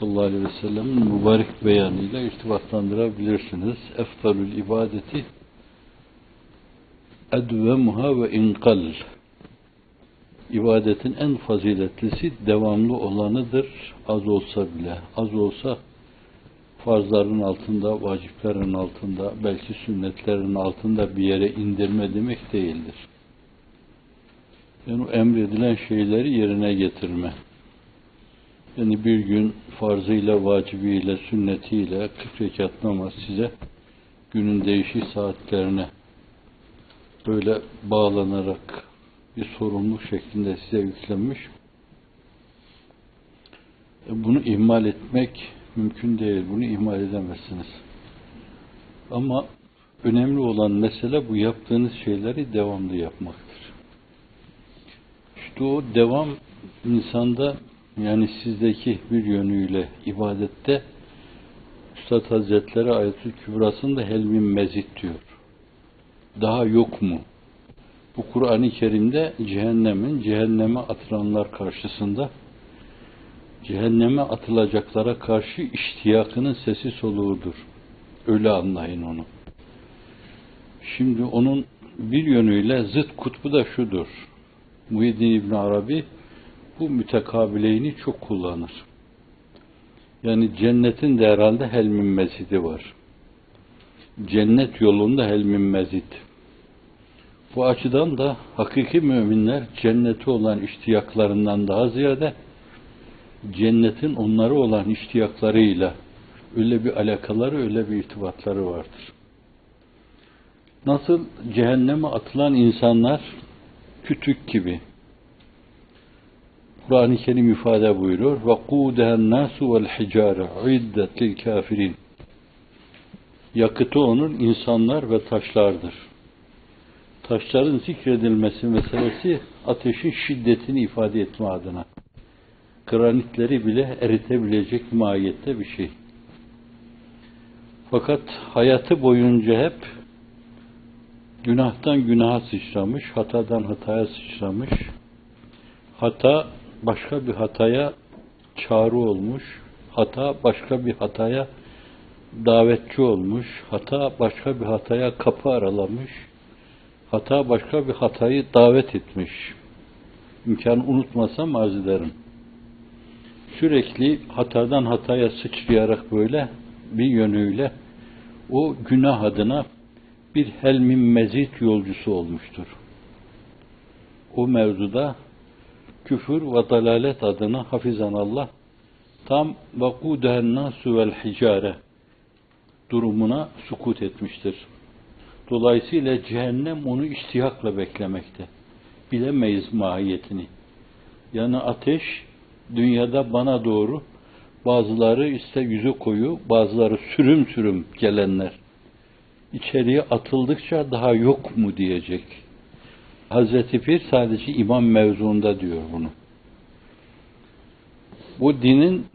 sallallahu aleyhi ve sellem'in mübarek beyanıyla irtibatlandırabilirsiniz. Eftalül ibadeti edvemuha ve inkal. İbadetin en faziletlisi devamlı olanıdır. Az olsa bile. Az olsa farzların altında, vaciplerin altında, belki sünnetlerin altında bir yere indirme demek değildir. Yani emredilen şeyleri yerine getirme. Yani bir gün farzıyla, vacibiyle, sünnetiyle 40 rekat namaz size günün değişik saatlerine böyle bağlanarak bir sorumluluk şeklinde size yüklenmiş. E, bunu ihmal etmek mümkün değil. Bunu ihmal edemezsiniz. Ama önemli olan mesele bu yaptığınız şeyleri devamlı yapmaktır. İşte o devam insanda yani sizdeki bir yönüyle ibadette Üstad Hazretleri Ayetül Kübrası'nda helmin mezit diyor. Daha yok mu? Bu Kur'an-ı Kerim'de cehennemin, cehenneme atılanlar karşısında cehenneme atılacaklara karşı iştiyakının sesi soluğudur. Öyle anlayın onu. Şimdi onun bir yönüyle zıt kutbu da şudur. Muhyiddin İbn Arabi bu mütekabileyni çok kullanır. Yani cennetin de herhalde helmin mezidi var. Cennet yolunda helmin mezid. Bu açıdan da hakiki müminler cenneti olan iştiyaklarından daha ziyade cennetin onları olan iştiyaklarıyla öyle bir alakaları, öyle bir irtibatları vardır. Nasıl cehenneme atılan insanlar kütük gibi. Kur'an-ı Kerim ifade buyuruyor. Vel hicâre uiddet lil kafirin. Yakıtı onun insanlar ve taşlardır. Taşların zikredilmesi meselesi ateşin şiddetini ifade etme adına. Granitleri bile eritebilecek mahiyette bir şey. Fakat hayatı boyunca hep günahtan günaha sıçramış, hatadan hataya sıçramış, hata başka bir hataya çağrı olmuş, hata başka bir hataya davetçi olmuş, hata başka bir hataya kapı aralamış, hata başka bir hatayı davet etmiş. İmkanı unutmasam arz ederim. Sürekli hatadan hataya sıçrayarak böyle bir yönüyle o günah adına bir helmin mezit yolcusu olmuştur. O mevzuda küfür ve dalalet adına hafizan Allah tam vakudehen nasu vel hicare durumuna sukut etmiştir. Dolayısıyla cehennem onu iştiyakla beklemekte. Bilemeyiz mahiyetini. Yani ateş dünyada bana doğru bazıları ise yüzü koyu, bazıları sürüm sürüm gelenler içeriye atıldıkça daha yok mu diyecek. Hazreti Pir sadece imam mevzuunda diyor bunu. Bu dinin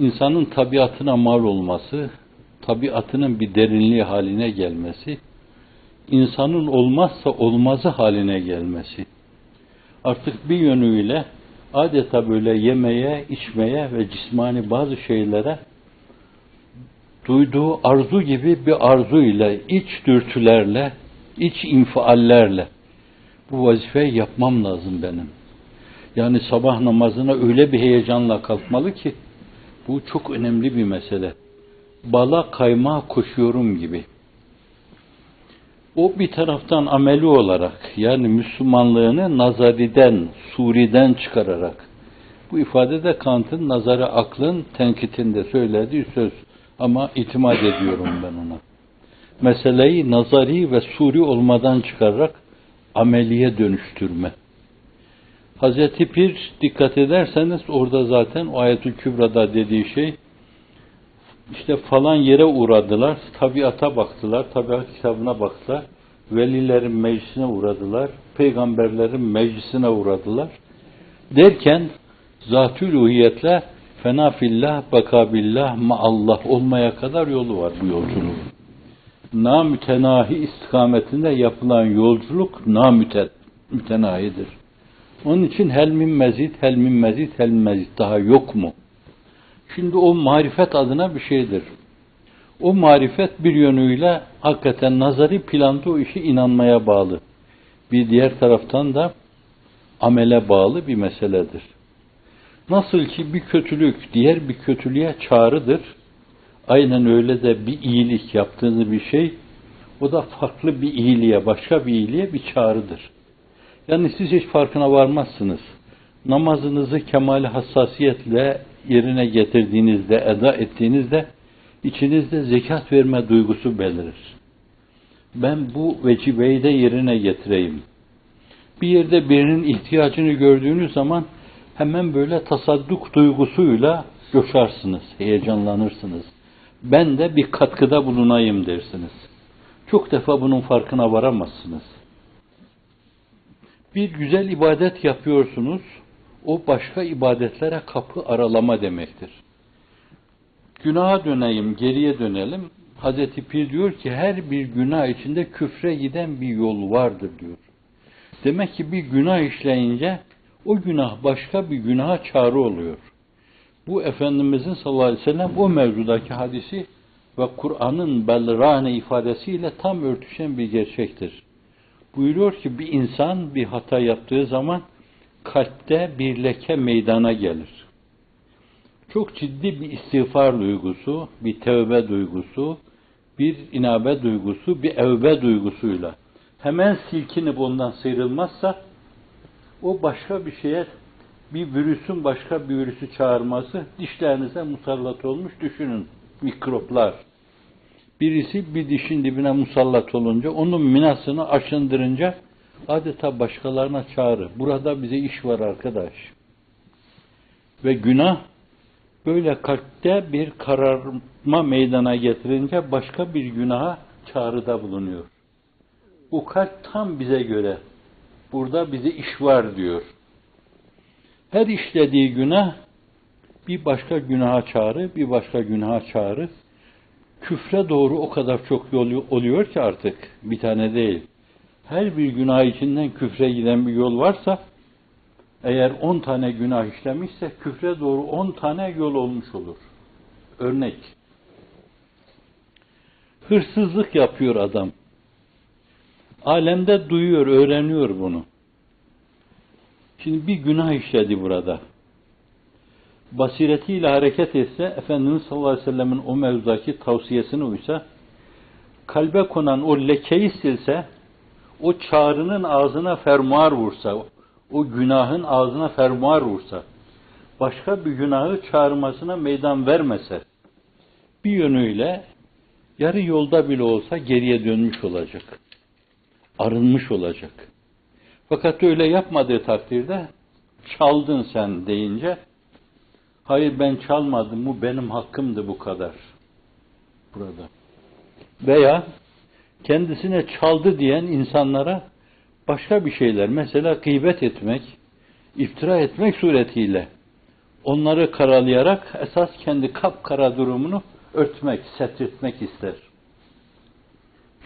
insanın tabiatına mal olması, tabiatının bir derinliği haline gelmesi, insanın olmazsa olmazı haline gelmesi. Artık bir yönüyle adeta böyle yemeye, içmeye ve cismani bazı şeylere duyduğu arzu gibi bir arzu ile, iç dürtülerle, iç infiallerle bu vazifeyi yapmam lazım benim. Yani sabah namazına öyle bir heyecanla kalkmalı ki bu çok önemli bir mesele. Bala kaymağa koşuyorum gibi. O bir taraftan ameli olarak yani Müslümanlığını nazariden, suriden çıkararak bu ifade de Kant'ın nazarı aklın tenkitinde söylediği söz. Ama itimat ediyorum ben ona. Meseleyi nazari ve suri olmadan çıkararak ameliye dönüştürme. Hazreti Pir dikkat ederseniz orada zaten o ayetül kübrada dediği şey işte falan yere uğradılar, tabiata baktılar, tabiat kitabına baktılar, velilerin meclisine uğradılar, peygamberlerin meclisine uğradılar. Derken zatül uhiyetle fena fillah, bakabillah, maallah olmaya kadar yolu var bu yolculuğun. Namütenahi istikametinde yapılan yolculuk namütenahidir. Onun için hel min mezid, hel min mezid, hel min mezid daha yok mu? Şimdi o marifet adına bir şeydir. O marifet bir yönüyle hakikaten nazari planda o işi inanmaya bağlı. Bir diğer taraftan da amele bağlı bir meseledir. Nasıl ki bir kötülük diğer bir kötülüğe çağrıdır. Aynen öyle de bir iyilik yaptığınız bir şey o da farklı bir iyiliğe, başka bir iyiliğe bir çağrıdır. Yani siz hiç farkına varmazsınız. Namazınızı kemali hassasiyetle yerine getirdiğinizde, eda ettiğinizde içinizde zekat verme duygusu belirir. Ben bu vecibeyi de yerine getireyim. Bir yerde birinin ihtiyacını gördüğünüz zaman hemen böyle tasadduk duygusuyla coşarsınız, heyecanlanırsınız. Ben de bir katkıda bulunayım dersiniz. Çok defa bunun farkına varamazsınız. Bir güzel ibadet yapıyorsunuz, o başka ibadetlere kapı aralama demektir. Günaha döneyim, geriye dönelim. Hazreti Pir diyor ki her bir günah içinde küfre giden bir yol vardır diyor. Demek ki bir günah işleyince o günah başka bir günaha çağrı oluyor. Bu Efendimizin sallallahu aleyhi ve sellem o mevzudaki hadisi ve Kur'an'ın belrane ifadesiyle tam örtüşen bir gerçektir. Buyuruyor ki bir insan bir hata yaptığı zaman kalpte bir leke meydana gelir. Çok ciddi bir istiğfar duygusu, bir tevbe duygusu, bir inabe duygusu, bir evbe duygusuyla hemen silkinip ondan sıyrılmazsa o başka bir şeye bir virüsün başka bir virüsü çağırması dişlerinize musallat olmuş düşünün mikroplar. Birisi bir dişin dibine musallat olunca onun minasını aşındırınca adeta başkalarına çağrı. Burada bize iş var arkadaş. Ve günah böyle kalpte bir kararma meydana getirince başka bir günaha çağrıda bulunuyor. Bu kalp tam bize göre. Burada bize iş var diyor. Her işlediği günah bir başka günaha çağrı, bir başka günaha çağrı. Küfre doğru o kadar çok yol oluyor ki artık bir tane değil. Her bir günah içinden küfre giden bir yol varsa eğer on tane günah işlemişse küfre doğru on tane yol olmuş olur. Örnek. Hırsızlık yapıyor adam. Alemde duyuyor, öğreniyor bunu. Şimdi bir günah işledi burada. Basiretiyle hareket etse, Efendimiz sallallahu aleyhi ve sellemin o mevzudaki tavsiyesine uysa, kalbe konan o lekeyi silse, o çağrının ağzına fermuar vursa, o günahın ağzına fermuar vursa, başka bir günahı çağırmasına meydan vermese, bir yönüyle yarı yolda bile olsa geriye dönmüş olacak. Arınmış olacak. Fakat öyle yapmadığı takdirde çaldın sen deyince hayır ben çalmadım bu benim hakkımdı bu kadar. Burada. Veya kendisine çaldı diyen insanlara başka bir şeyler mesela gıybet etmek, iftira etmek suretiyle onları karalayarak esas kendi kapkara durumunu örtmek, setretmek ister.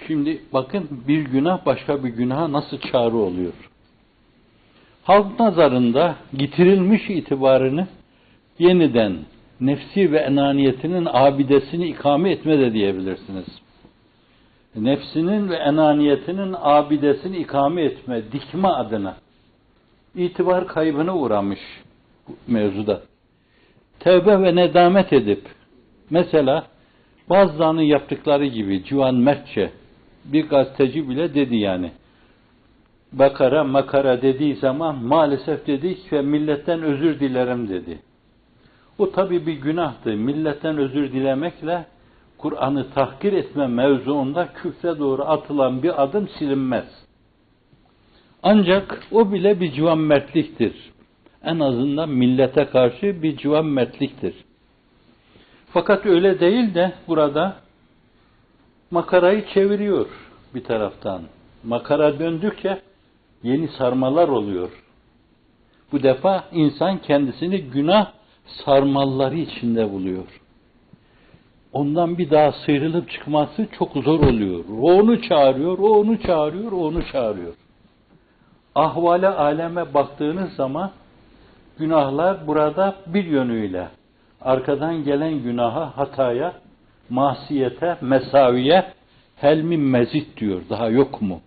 Şimdi bakın bir günah başka bir günaha nasıl çağrı oluyor. Halk nazarında getirilmiş itibarını yeniden nefsi ve enaniyetinin abidesini ikame etme de diyebilirsiniz. Nefsinin ve enaniyetinin abidesini ikame etme, dikme adına itibar kaybına uğramış mevzuda. Tevbe ve nedamet edip mesela bazılarının yaptıkları gibi civan mertçe bir gazeteci bile dedi yani. Bakara makara dediği zaman maalesef dedik ve milletten özür dilerim dedi. O tabi bir günahtı. Milletten özür dilemekle Kur'an'ı tahkir etme mevzuunda küfre doğru atılan bir adım silinmez. Ancak o bile bir civan mertliktir. En azından millete karşı bir civan mertliktir. Fakat öyle değil de burada makarayı çeviriyor bir taraftan. Makara döndükçe yeni sarmalar oluyor. Bu defa insan kendisini günah sarmalları içinde buluyor. Ondan bir daha sıyrılıp çıkması çok zor oluyor. O onu çağırıyor, o onu çağırıyor, o onu çağırıyor. ahvale aleme baktığınız zaman günahlar burada bir yönüyle arkadan gelen günaha, hataya, masiyete, mesaviye helmin mezit diyor. Daha yok mu?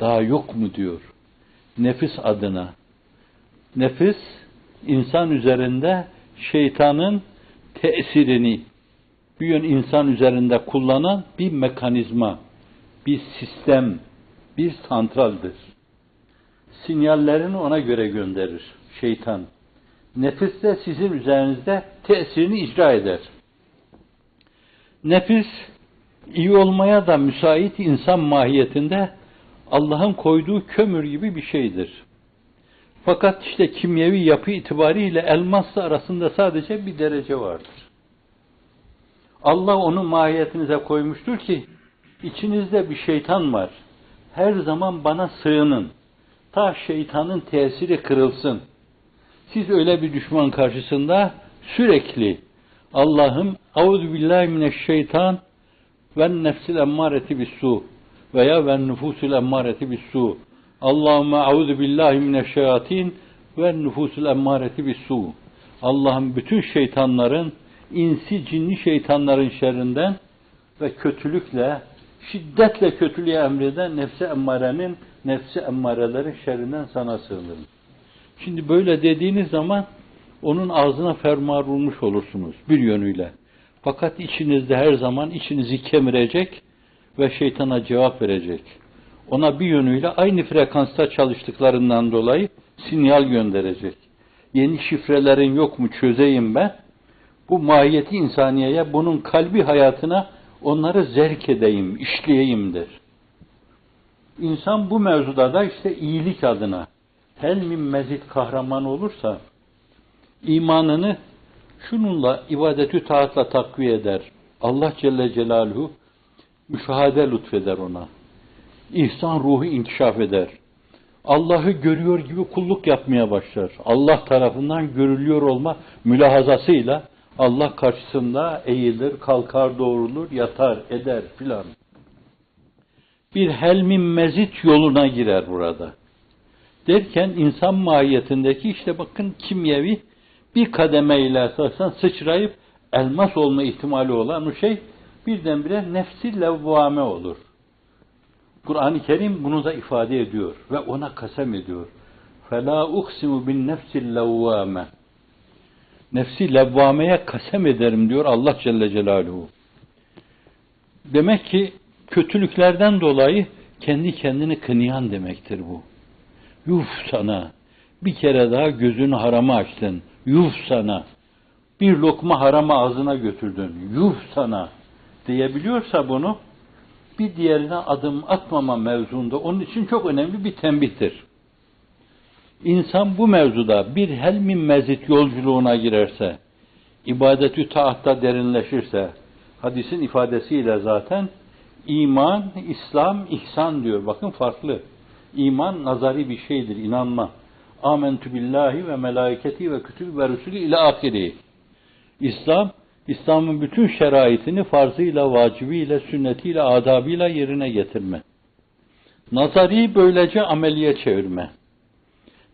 Daha yok mu diyor. Nefis adına. Nefis insan üzerinde şeytanın tesirini bir yön insan üzerinde kullanan bir mekanizma, bir sistem, bir santraldir. Sinyallerini ona göre gönderir şeytan. Nefis de sizin üzerinizde tesirini icra eder. Nefis iyi olmaya da müsait insan mahiyetinde Allah'ın koyduğu kömür gibi bir şeydir. Fakat işte kimyevi yapı itibariyle elmasla arasında sadece bir derece vardır. Allah onu mahiyetinize koymuştur ki içinizde bir şeytan var. Her zaman bana sığının. Ta şeytanın tesiri kırılsın. Siz öyle bir düşman karşısında sürekli Allah'ım Euzu billahi mineşşeytan ve nefsil emmareti bis su veya ve nüfusul emmareti bis su. Allahümme euzu billahi mineşşeyatin ve nüfusul emmareti bis su. Allah'ım bütün şeytanların, insi cinli şeytanların şerrinden ve kötülükle, şiddetle kötülüğe emreden nefsi emmarenin, nefsi emmarelerin şerrinden sana sığınırım. Şimdi böyle dediğiniz zaman onun ağzına fermuar vurmuş olursunuz bir yönüyle. Fakat içinizde her zaman içinizi kemirecek ve şeytana cevap verecek. Ona bir yönüyle aynı frekansta çalıştıklarından dolayı sinyal gönderecek. Yeni şifrelerin yok mu çözeyim ben. Bu mahiyeti insaniyeye, bunun kalbi hayatına onları zerk edeyim, işleyeyimdir. İnsan bu mevzuda da işte iyilik adına hel min mezit kahraman olursa imanını şununla ibadetü taatla takviye eder. Allah Celle Celaluhu müşahede lütfeder ona. İhsan ruhu inkişaf eder. Allah'ı görüyor gibi kulluk yapmaya başlar. Allah tarafından görülüyor olma mülahazasıyla Allah karşısında eğilir, kalkar, doğrulur, yatar, eder filan. Bir helmin mezit yoluna girer burada. Derken insan mahiyetindeki işte bakın kimyevi bir kademeyle esasen sıçrayıp elmas olma ihtimali olan o şey birdenbire nefsi levvame olur. Kur'an-ı Kerim bunu da ifade ediyor ve ona kasem ediyor. فَلَا اُقْسِمُ بِالنَّفْسِ اللَّوَّامَ Nefsi levvameye kasem ederim diyor Allah Celle Celaluhu. Demek ki kötülüklerden dolayı kendi kendini kınayan demektir bu. Yuf sana. Bir kere daha gözünü harama açtın. Yuf sana. Bir lokma harama ağzına götürdün. Yuf sana. Diyebiliyorsa bunu bir diğerine adım atmama mevzunda onun için çok önemli bir tembihtir. İnsan bu mevzuda bir helmin mezit yolculuğuna girerse, ibadetü taatta derinleşirse, hadisin ifadesiyle zaten iman, İslam, ihsan diyor. Bakın farklı. İman nazari bir şeydir, inanma. Amentü billahi ve melaiketi ve kütüb ve rusulü ile ahiri. İslam, İslam'ın bütün şeraitini farzıyla, vacibiyle, sünnetiyle, adabıyla yerine getirme. Nazari böylece ameliye çevirme.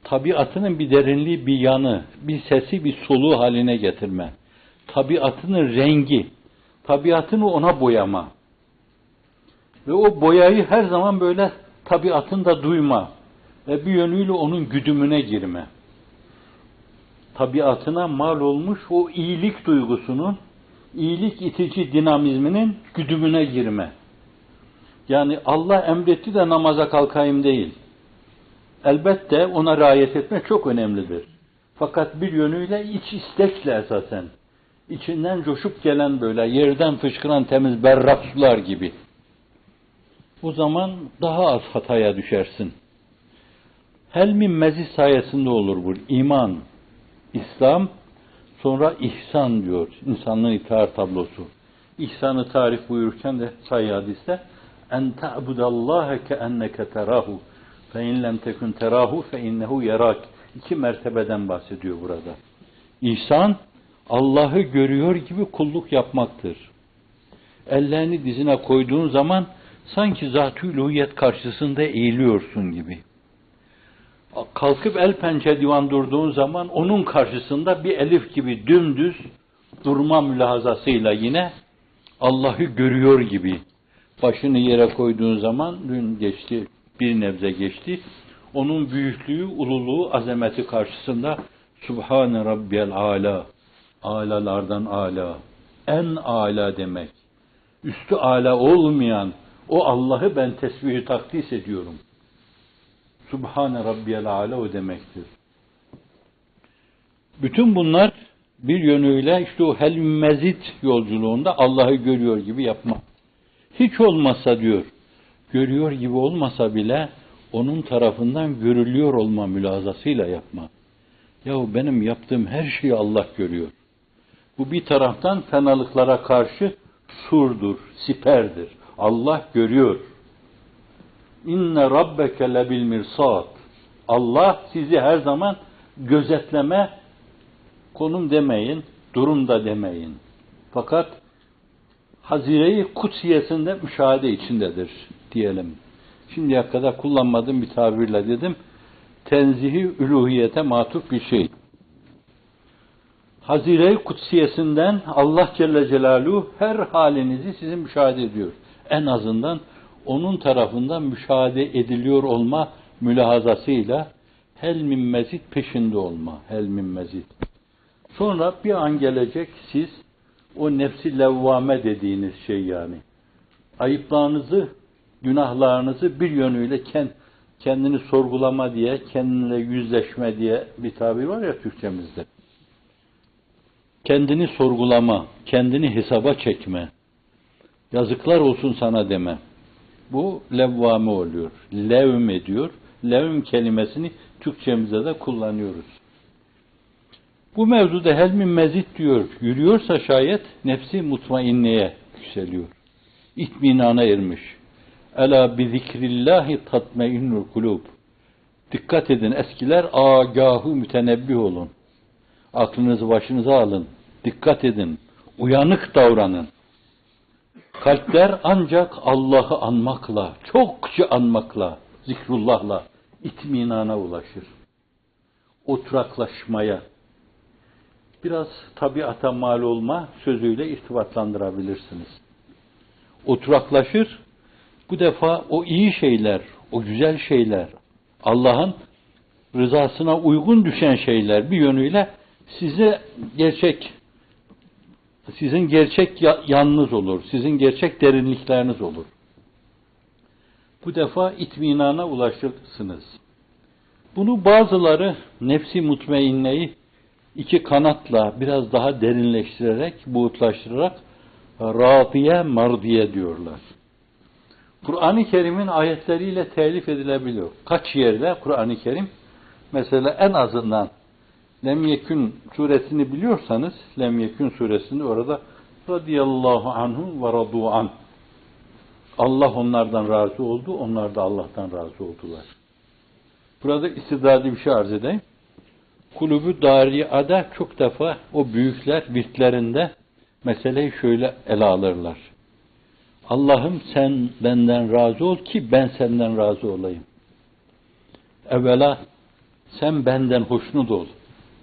Tabiatının bir derinliği, bir yanı, bir sesi, bir soluğu haline getirme. Tabiatının rengi, tabiatını ona boyama. Ve o boyayı her zaman böyle tabiatında duyma ve bir yönüyle onun güdümüne girme. Tabiatına mal olmuş o iyilik duygusunun, iyilik itici dinamizminin güdümüne girme. Yani Allah emretti de namaza kalkayım değil. Elbette ona riayet etme çok önemlidir. Fakat bir yönüyle iç istekle esasen, içinden coşup gelen böyle yerden fışkıran temiz berrak sular gibi. O zaman daha az hataya düşersin. Helmin mezi sayesinde olur bu. İman, İslam, sonra ihsan diyor. İnsanlığın itaat tablosu. İhsanı tarif buyururken de sayı hadiste en ta'budallâhe ke enneke terahu fe in lem tekun terahu fe innehu yarak. İki mertebeden bahsediyor burada. İhsan, Allah'ı görüyor gibi kulluk yapmaktır. Ellerini dizine koyduğun zaman sanki zat-ı karşısında eğiliyorsun gibi. Kalkıp el pençe divan durduğun zaman onun karşısında bir elif gibi dümdüz durma mülahazasıyla yine Allah'ı görüyor gibi. Başını yere koyduğun zaman dün geçti bir nebze geçti. Onun büyüklüğü, ululuğu, azameti karşısında Subhane Rabbiyel Ala alalardan ala. En ala demek. Üstü ala olmayan o Allah'ı ben tesbihü takdis ediyorum. Subhane Rabbiyel Ala o demektir. Bütün bunlar bir yönüyle işte o helmezit yolculuğunda Allah'ı görüyor gibi yapma. Hiç olmazsa diyor, görüyor gibi olmasa bile onun tarafından görülüyor olma mülazasıyla yapma. Yahu benim yaptığım her şeyi Allah görüyor. Bu bir taraftan fenalıklara karşı surdur, siperdir. Allah görüyor. İnne rabbeke lebil mirsad. Allah sizi her zaman gözetleme konum demeyin, durum da demeyin. Fakat Hazire-i Kutsiyesinde müşahede içindedir diyelim. Şimdiye kadar kullanmadığım bir tabirle dedim. Tenzihi üluhiyete matuf bir şey. Hazire-i Kutsiyesinden Allah Celle Celaluhu her halinizi sizin müşahede ediyor. En azından onun tarafından müşahede ediliyor olma mülahazasıyla hel min mezit peşinde olma. Hel min mezit. Sonra bir an gelecek siz o nefsi levvame dediğiniz şey yani. Ayıplarınızı, günahlarınızı bir yönüyle kendini sorgulama diye, kendine yüzleşme diye bir tabir var ya Türkçemizde kendini sorgulama, kendini hesaba çekme, yazıklar olsun sana deme. Bu levvame oluyor. Levm ediyor. Levm kelimesini Türkçemizde de kullanıyoruz. Bu mevzuda helmin mezit diyor. Yürüyorsa şayet nefsi mutmainneye yükseliyor. İtminana ermiş. Ela bi zikrillahi tatmeinnul kulub. Dikkat edin eskiler agahu mütenebbih olun. Aklınızı başınıza alın. Dikkat edin. Uyanık davranın. Kalpler ancak Allah'ı anmakla, çokça anmakla, zikrullahla itminana ulaşır. Oturaklaşmaya, biraz tabiata mal olma sözüyle irtibatlandırabilirsiniz. Oturaklaşır, bu defa o iyi şeyler, o güzel şeyler, Allah'ın rızasına uygun düşen şeyler bir yönüyle size gerçek sizin gerçek yanınız olur, sizin gerçek derinlikleriniz olur. Bu defa itminana ulaşırsınız. Bunu bazıları nefsi mutmainneyi iki kanatla biraz daha derinleştirerek, buğutlaştırarak radiye mardiye diyorlar. Kur'an-ı Kerim'in ayetleriyle telif edilebiliyor. Kaç yerde Kur'an-ı Kerim mesela en azından Lem Yekün suresini biliyorsanız Lem Yekün suresinde orada radıyallahu anhu ve radu an. Allah onlardan razı oldu, onlar da Allah'tan razı oldular. Burada istidadi bir şey arz edeyim. Kulübü Daria'da çok defa o büyükler virtlerinde meseleyi şöyle ele alırlar. Allah'ım sen benden razı ol ki ben senden razı olayım. Evvela sen benden hoşnut ol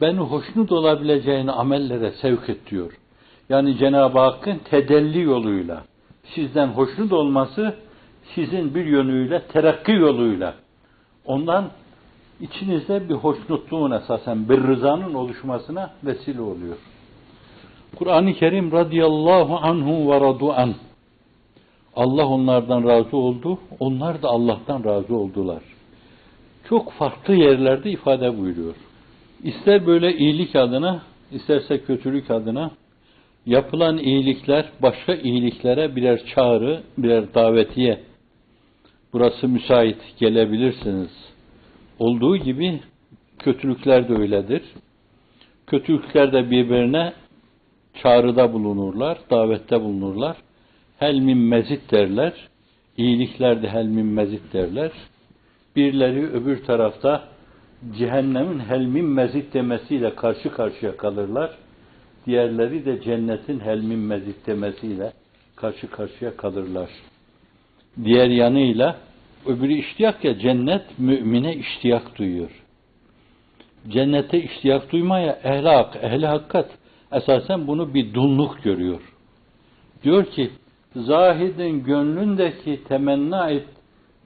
beni hoşnut olabileceğini amellere sevk et diyor. Yani Cenab-ı Hakk'ın tedelli yoluyla, sizden hoşnut olması, sizin bir yönüyle, terakki yoluyla, ondan içinizde bir hoşnutluğun esasen bir rızanın oluşmasına vesile oluyor. Kur'an-ı Kerim radıyallahu anhu ve radu an. Allah onlardan razı oldu, onlar da Allah'tan razı oldular. Çok farklı yerlerde ifade buyuruyor. İster böyle iyilik adına, isterse kötülük adına yapılan iyilikler başka iyiliklere birer çağrı, birer davetiye. Burası müsait, gelebilirsiniz. Olduğu gibi kötülükler de öyledir. Kötülükler de birbirine çağrıda bulunurlar, davette bulunurlar. Helmin mezit derler. İyilikler de helmin mezit derler. Birileri öbür tarafta cehennemin helmin mezit demesiyle karşı karşıya kalırlar. Diğerleri de cennetin helmin mezit demesiyle karşı karşıya kalırlar. Diğer yanıyla öbürü iştiyak ya cennet mümine iştiyak duyuyor. Cennete iştiyak duymaya ehli hak, ehli hakikat esasen bunu bir dunluk görüyor. Diyor ki zahidin gönlündeki temenna et,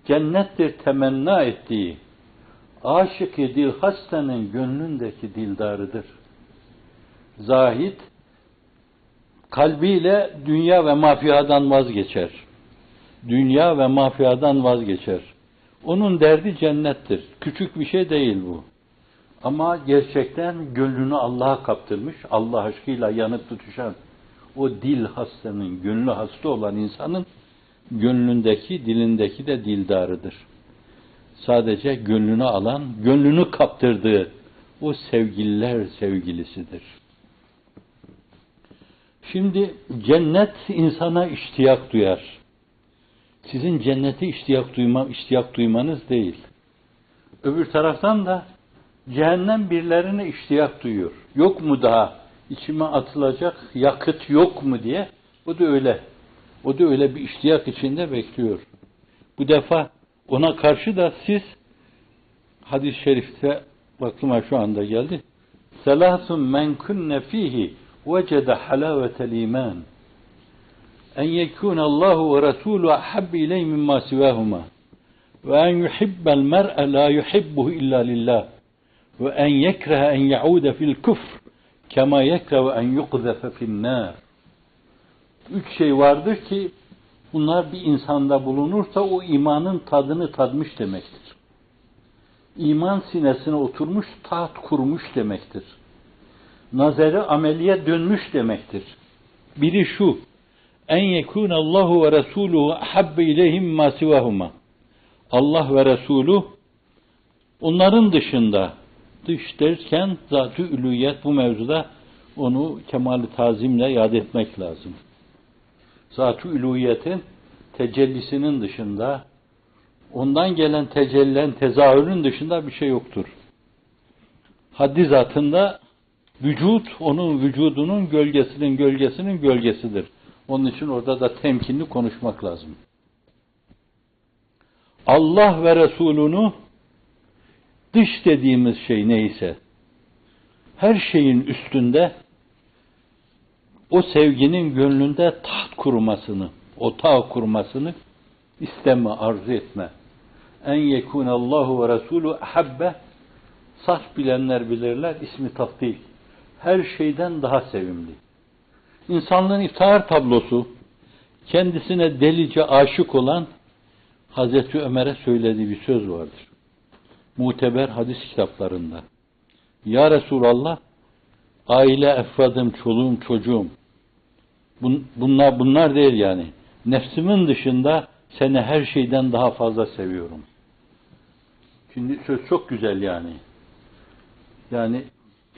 cennettir temenna ettiği aşık dil hastanın gönlündeki dildarıdır. Zahid kalbiyle dünya ve mafiyadan vazgeçer. Dünya ve mafiyadan vazgeçer. Onun derdi cennettir. Küçük bir şey değil bu. Ama gerçekten gönlünü Allah'a kaptırmış, Allah aşkıyla yanıp tutuşan o dil hastanın, gönlü hasta olan insanın gönlündeki, dilindeki de dildarıdır. Sadece gönlünü alan, gönlünü kaptırdığı o sevgililer sevgilisidir. Şimdi cennet insana iştiyak duyar. Sizin cennete iştiyak, duyma, iştiyak duymanız değil. Öbür taraftan da cehennem birilerine iştiyak duyuyor. Yok mu daha içime atılacak yakıt yok mu diye. O da öyle. O da öyle bir iştiyak içinde bekliyor. Bu defa ona karşı da siz hadis-i şerifte aklıma şu anda geldi. Selasun men kunne fihi vecede halavetel iman. En yekûne Allahu ve Resulü ahabbi ileyh mimma sivâhuma. Ve en yuhibbel mer'e la yuhibbuhu illa lillah. Ve en yekrehe en yaude fil küfr. Kema yekrehe en yukzefe fin nar. Üç şey vardır ki bunlar bir insanda bulunursa o imanın tadını tadmış demektir. İman sinesine oturmuş, taht kurmuş demektir. Nazarı ameliye dönmüş demektir. Biri şu, en yekun Allahu ve Resuluhu ahabbe ileyhim ma sivahuma. Allah ve Resulü onların dışında dış derken zat-ı bu mevzuda onu kemali tazimle yad etmek lazım. Zat-ı ülüyetin tecellisinin dışında ondan gelen tecellen tezahürün dışında bir şey yoktur. Haddi zatında vücut onun vücudunun gölgesinin gölgesinin gölgesidir. Onun için orada da temkinli konuşmak lazım. Allah ve Resulünü dış dediğimiz şey neyse her şeyin üstünde o sevginin gönlünde taht kurmasını, o taht kurmasını isteme, arzu etme. En yekun Allahu ve Resulü ahabbe saf bilenler bilirler ismi taftil. Her şeyden daha sevimli. İnsanlığın iftihar tablosu kendisine delice aşık olan Hazreti Ömer'e söylediği bir söz vardır. Muteber hadis kitaplarında. Ya Resulallah aile efradım, çoluğum, çocuğum bunlar bunlar değil yani. Nefsimin dışında seni her şeyden daha fazla seviyorum. Şimdi söz çok güzel yani. Yani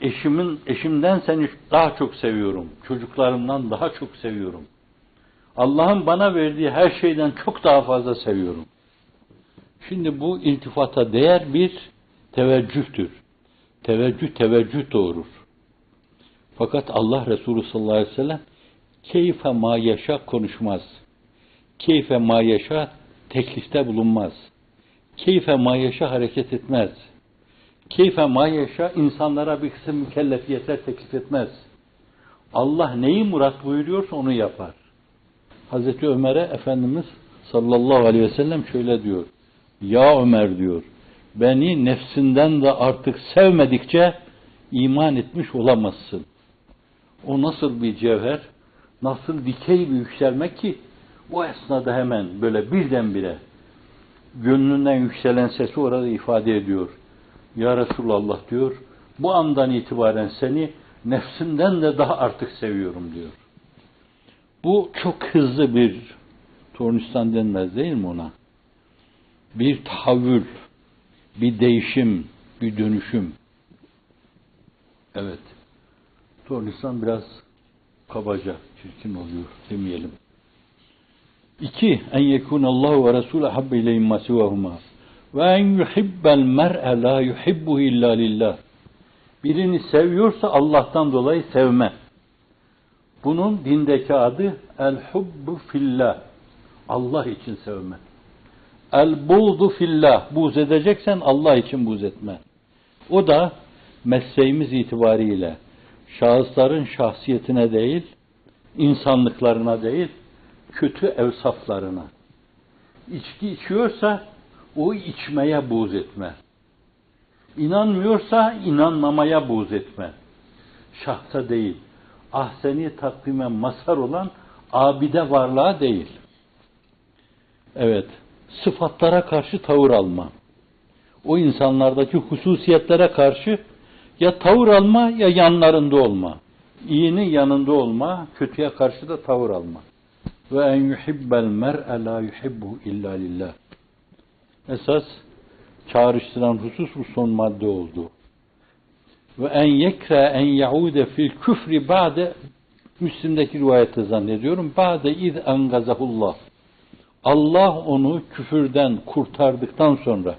eşimin eşimden seni daha çok seviyorum. Çocuklarımdan daha çok seviyorum. Allah'ın bana verdiği her şeyden çok daha fazla seviyorum. Şimdi bu iltifata değer bir teveccühtür. Teveccüh teveccüh doğurur. Fakat Allah Resulü sallallahu aleyhi ve sellem keyfe ma yaşa konuşmaz. Keyfe ma yaşa teklifte bulunmaz. Keyfe ma yaşa hareket etmez. Keyfe ma yaşa insanlara bir kısım mükellefiyetler teklif etmez. Allah neyi murat buyuruyorsa onu yapar. Hazreti Ömer'e Efendimiz sallallahu aleyhi ve sellem şöyle diyor. Ya Ömer diyor, beni nefsinden de artık sevmedikçe iman etmiş olamazsın. O nasıl bir cevher, nasıl dikey bir yükselmek ki o esnada hemen böyle birdenbire gönlünden yükselen sesi orada ifade ediyor. Ya Resulallah diyor, bu andan itibaren seni nefsimden de daha artık seviyorum diyor. Bu çok hızlı bir tornistan denmez değil mi ona? Bir tahavvül, bir değişim, bir dönüşüm. Evet. Tornistan biraz kabaca, çirkin oluyor demeyelim. İki, en yekun Allahu ve Resulü habbe ileyhim ma sivahuma. Ve en yuhibbel mer'e la yuhibbuhu illa lillah. Birini seviyorsa Allah'tan dolayı sevme. Bunun dindeki adı el hubbu fillah. Allah için sevme. El buğdu fillah. Buğz edeceksen Allah için buğz etme. O da mesleğimiz itibariyle şahısların şahsiyetine değil, insanlıklarına değil, kötü evsaflarına. İçki içiyorsa o içmeye buğz etme. İnanmıyorsa inanmamaya buğz etme. Şahsa değil, ahseni takvime mazhar olan abide varlığa değil. Evet, sıfatlara karşı tavır alma. O insanlardaki hususiyetlere karşı ya tavır alma ya yanlarında olma. İyinin yanında olma, kötüye karşı da tavır alma. Ve en yuhibbel mer'e la yuhibbu illa lillah. Esas çağrıştıran husus bu son madde oldu. Ve en yekre en yaude fil küfri ba'de Müslim'deki rivayette zannediyorum. Ba'de iz engazahullah. Allah onu küfürden kurtardıktan sonra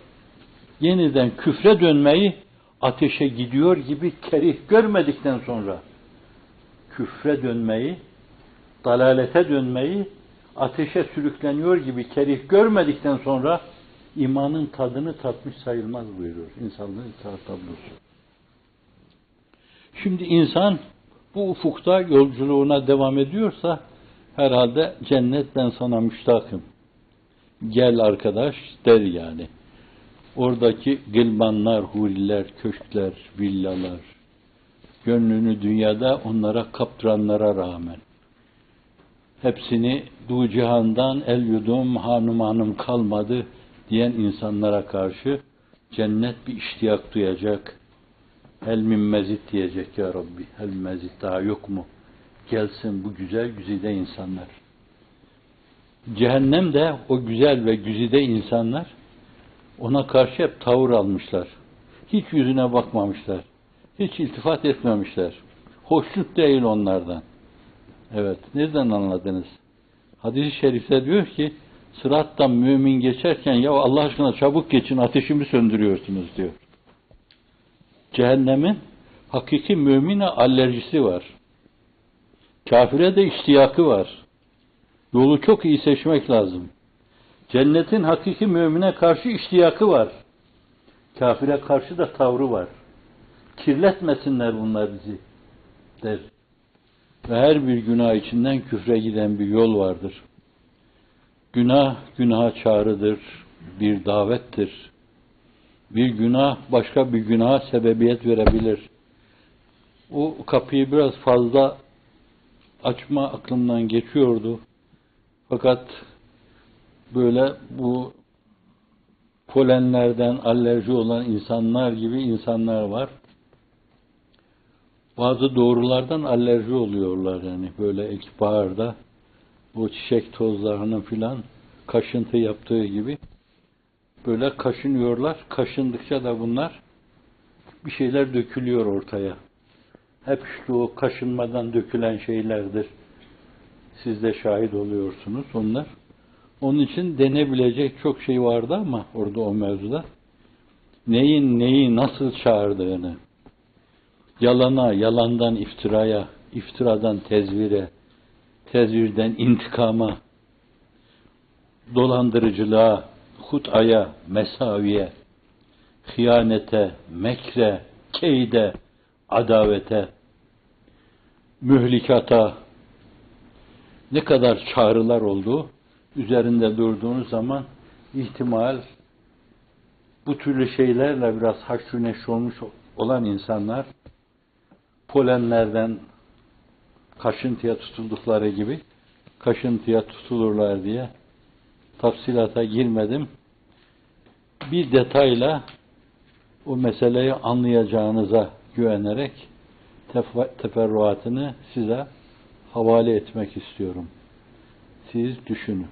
yeniden küfre dönmeyi ateşe gidiyor gibi kerih görmedikten sonra küfre dönmeyi, dalalete dönmeyi ateşe sürükleniyor gibi kerih görmedikten sonra imanın tadını tatmış sayılmaz buyuruyor insanlığın itaat tablosu. Şimdi insan bu ufukta yolculuğuna devam ediyorsa herhalde cennet ben sana müştakım. Gel arkadaş der yani. Oradaki gılmanlar, huriler, köşkler, villalar, gönlünü dünyada onlara kaptıranlara rağmen hepsini du cihandan el yudum hanım hanım kalmadı diyen insanlara karşı cennet bir iştiyak duyacak. El min mezit diyecek ya Rabbi. El mezit daha yok mu? Gelsin bu güzel güzide insanlar. Cehennemde o güzel ve güzide insanlar ona karşı hep tavır almışlar. Hiç yüzüne bakmamışlar. Hiç iltifat etmemişler. Hoşnut değil onlardan. Evet, nereden anladınız? Hadis-i şerifte diyor ki, sırattan mümin geçerken, ya Allah aşkına çabuk geçin, ateşimi söndürüyorsunuz diyor. Cehennemin hakiki mümine alerjisi var. Kafire de iştiyakı var. Yolu çok iyi seçmek lazım. Cennetin hakiki mümine karşı iştiyakı var. Kafire karşı da tavrı var. Kirletmesinler bunlar bizi der. Ve her bir günah içinden küfre giden bir yol vardır. Günah, günaha çağrıdır, bir davettir. Bir günah başka bir günaha sebebiyet verebilir. O kapıyı biraz fazla açma aklımdan geçiyordu. Fakat böyle bu polenlerden alerji olan insanlar gibi insanlar var. Bazı doğrulardan alerji oluyorlar yani böyle ilkbaharda bu çiçek tozlarının filan kaşıntı yaptığı gibi böyle kaşınıyorlar. Kaşındıkça da bunlar bir şeyler dökülüyor ortaya. Hep işte o kaşınmadan dökülen şeylerdir. Siz de şahit oluyorsunuz onlar. Onun için denebilecek çok şey vardı ama orada o mevzuda neyin neyi nasıl çağırdığını, yalana, yalandan iftiraya, iftiradan tezvire, tezvirden intikama, dolandırıcılığa, hutaya, mesaviye, hıyanete, mekre, keyde, adavete, mühlikata ne kadar çağrılar oldu üzerinde durduğunuz zaman ihtimal bu türlü şeylerle biraz haşru neşr olmuş olan insanlar polenlerden kaşıntıya tutuldukları gibi kaşıntıya tutulurlar diye tafsilata girmedim. Bir detayla o meseleyi anlayacağınıza güvenerek teferruatını size havale etmek istiyorum. Siz düşünün.